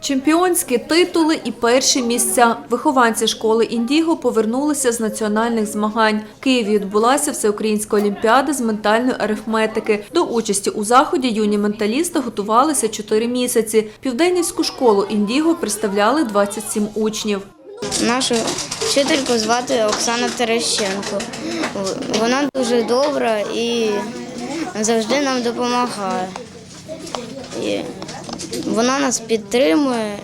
Чемпіонські титули і перші місця. Вихованці школи Індіго повернулися з національних змагань. В Києві відбулася всеукраїнська олімпіада з ментальної арифметики. До участі у заході юні менталісти готувалися 4 місяці. Південнівську школу Індіго представляли 27 учнів. Нашу вчительку звати Оксана Терещенко. Вона дуже добра і завжди нам допомагає. Вона нас підтримує.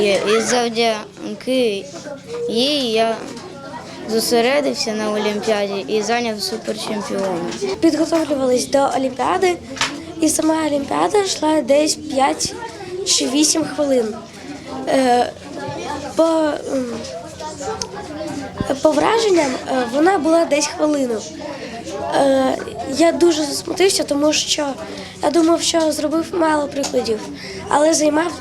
І, завдяки їй я зосередився на Олімпіаді і зайняв суперчемпіона. Підготовлювались до Олімпіади, і сама Олімпіада йшла десь 5 чи 8 хвилин. Е, По, по враженням е, вона була десь хвилину. Я дуже засмутився, тому що я думав, що зробив мало прикладів, але займав,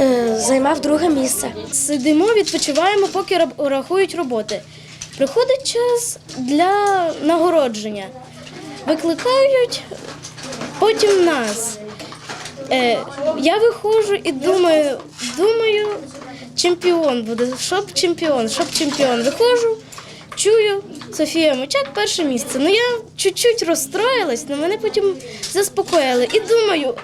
е, займав друге місце. Сидимо, відпочиваємо, поки рахують роботи. Приходить час для нагородження. Викликають потім нас. Е, я виходжу і думаю, думаю, чемпіон буде, щоб чемпіон, щоб чемпіон. Виходжу, чую Софія Мочак перше місце. Ну я чуть-чуть розстроїлась, але мене потім заспокоїли. І думаю,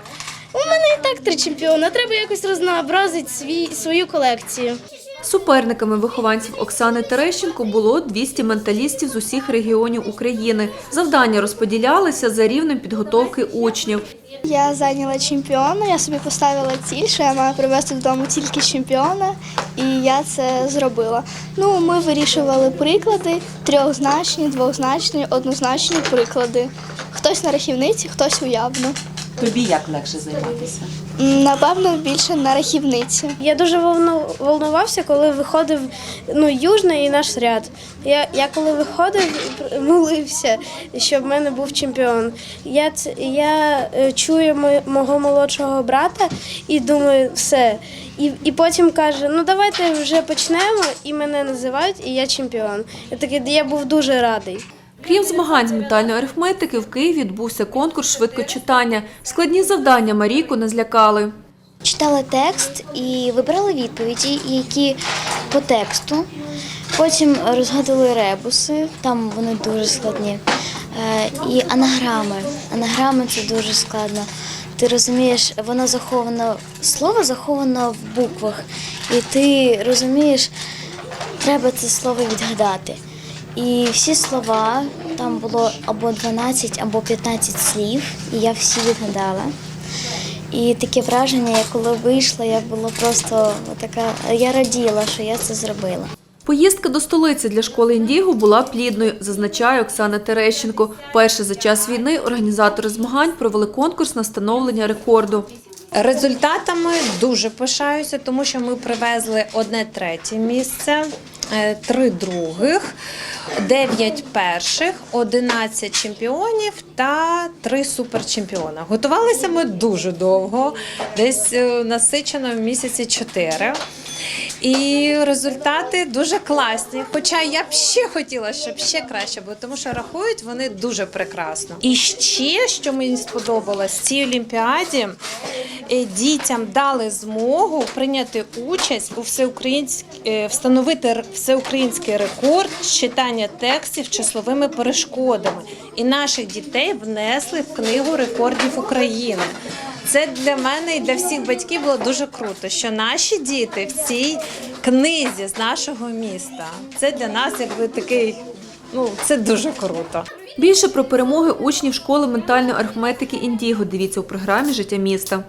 у мене і так три чемпіона, треба якось рознообразити свій, свою колекцію. Суперниками вихованців Оксани Терещенко було 200 менталістів з усіх регіонів України. Завдання розподілялися за рівнем підготовки учнів. Я зайняла чемпіона, я собі поставила ціль, що я маю привезти додому тільки чемпіона, і я це зробила. Ну, ми вирішували приклади, трьохзначні, двозначні, однозначні приклади. Хтось на рахівниці, хтось уявно. Тобі як легше займатися? Напевно, більше на рахівниці. Я дуже волну- волнувався, коли виходив ну, южний і наш ряд. Я, я коли виходив, молився, щоб в мене був чемпіон. Я, я е, чую мого молодшого брата і думаю, все. І, і потім каже: ну давайте вже почнемо, і мене називають, і я чемпіон. Я такий, я був дуже радий. Крім змагань з ментальної арифметики, в Києві відбувся конкурс швидкочитання. Складні завдання Марійку не злякали. Читали текст і вибирали відповіді, які по тексту. Потім розгадували ребуси, там вони дуже складні. Е, І анаграми. Анаграми це дуже складно. Ти розумієш, воно заховано, слово заховано в буквах, і ти розумієш, треба це слово відгадати. І всі слова, там було або 12, або 15 слів, і я всі відгадала. І таке враження, я коли вийшла, я була просто така, я раділа, що я це зробила. Поїздка до столиці для школи Індіго була плідною, зазначає Оксана Терещенко. Перше за час війни організатори змагань провели конкурс на встановлення рекорду. Результатами дуже пишаюся, тому що ми привезли одне третє місце, е, три других, дев'ять перших, одинадцять чемпіонів та три суперчемпіона. Готувалися ми дуже довго, десь е, насичено в місяці чотири. І результати дуже класні. Хоча я б ще хотіла, щоб ще краще було, тому що рахують вони дуже прекрасно. І ще, що мені сподобалось, в цій олімпіаді дітям дали змогу прийняти участь у всеукраїнськ... е, встановити всеукраїнський рекорд читання текстів числовими перешкодами. І наших дітей внесли в книгу рекордів України. Це для мене і для всіх батьків було дуже круто, що наші діти в цій книзі з нашого міста. Це для нас якби такий, ну це дуже круто. Більше про перемоги учнів школи ментальної арифметики Індіго дивіться у програмі Життя міста.